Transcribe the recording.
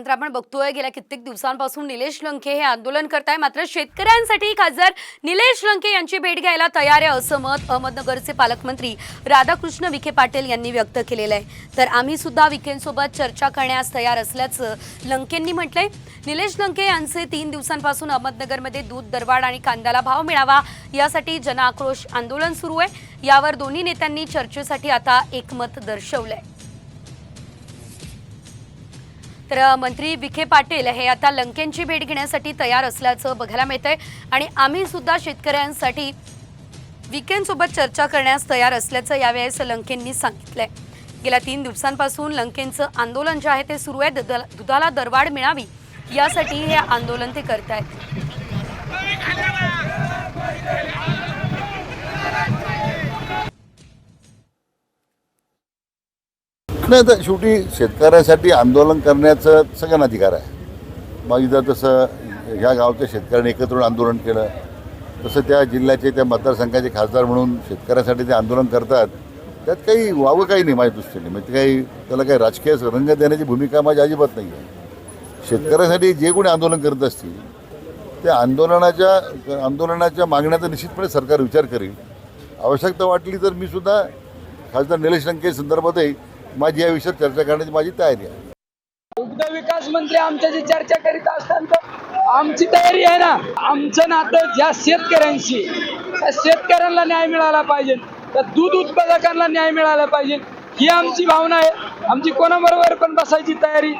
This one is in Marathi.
त्यानंतर आपण बघतोय गेल्या कित्येक दिवसांपासून निलेश लंके हे आंदोलन करताय. मात्र शेतकऱ्यांसाठी खासदार निलेश लंके यांची भेट घ्यायला तयार आहे असं मत अहमदनगरचे पालकमंत्री राधाकृष्ण विखे पाटील यांनी व्यक्त केलेलं आहे. तर आम्ही सुद्धा विखेंसोबत चर्चा करण्यास तयार असल्याचं लंकेंनी म्हटलंय. निलेश लंके यांचे तीन दिवसांपासून अहमदनगरमध्ये दूध दरवाढ आणि कांद्याला भाव मिळावा यासाठी जनआक्रोश आंदोलन सुरू आहे. यावर दोन्ही नेत्यांनी चर्चेसाठी आता एकमत दर्शवलंय. तर मंत्री विखे पाटील हे आता लंकेंची भेट घेण्यासाठी तयार असल्याचं बघायला मिळतंय. आणि आम्ही सुद्धा शेतकऱ्यांसाठी विकेंडसोबत चर्चा करण्यास तयार असल्याचं यावेळेस लंकेंनी सांगितलंय. गेल्या तीन दिवसांपासून लंकेंचं आंदोलन जे आहे ते सुरू आहे. दुधाला दुधाला दरवाढ मिळावी यासाठी हे आंदोलन ते करत आहेत नाही तर शेवटी शेतकऱ्यासाठी आंदोलन करण्याचं सगळ्यांना अधिकार आहे. मग इथं तसं ह्या गावच्या शेतकऱ्यांनी एकत्र आंदोलन केलं. तसं त्या जिल्ह्याचे त्या मतदारसंघाचे खासदार म्हणून शेतकऱ्यासाठी ते आंदोलन करतात. त्यात काही वावं काही नाही माझ्या दृष्टीने. म्हणजे काही त्याला काही राजकीय रंग देण्याची भूमिका माझी अजिबात नाही आहे. शेतकऱ्यासाठी जे कोणी आंदोलन करत असतील त्या आंदोलनाच्या आंदोलनाच्या मागण्याचा निश्चितपणे सरकार विचार करेल. आवश्यकता वाटली तर मी सुद्धा खासदार निलेश लंके संदर्भातही माझी या विषयावर चर्चा करण्याची माझी तयारी आहे. दुग्ध विकास मंत्री आमच्याशी चर्चा करीत असताना आमची तयारी आहे ना आमचं नातं ज्या शेतकऱ्यांशी त्या शेतकऱ्यांना न्याय मिळाला पाहिजे त्या दूध उत्पादकांना न्याय मिळाला पाहिजे ही आमची भावना आहे. आमची कोणाबरोबर पण बसायची तयारी